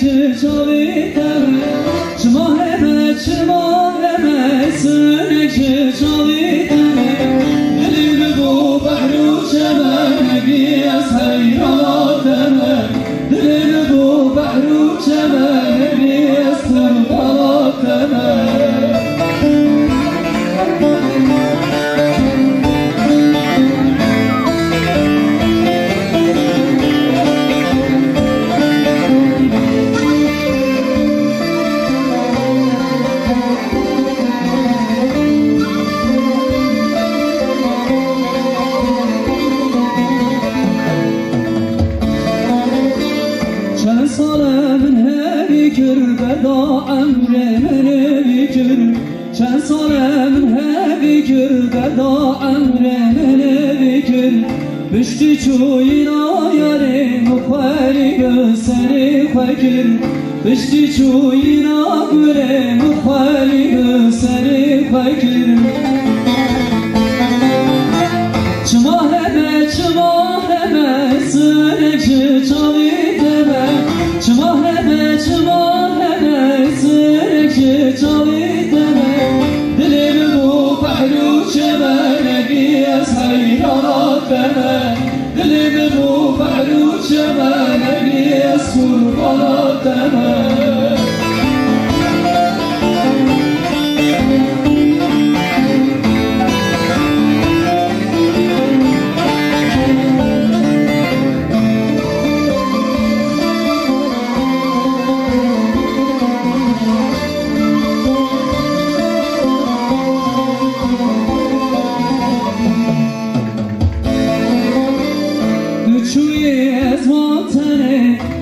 çiçavi deme Çıma hebe çıma deme Süreki çiçavi da emre gir Çen salem hevi gir ve da emre gir Müştü çuyna yarim ukveri göseri fakir Müştü جمالك يسكن باطنا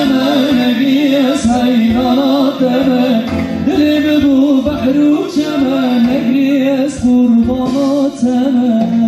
شمال قيس هاي غلطنا درب بو بحر وشمال قيس قرباناتنا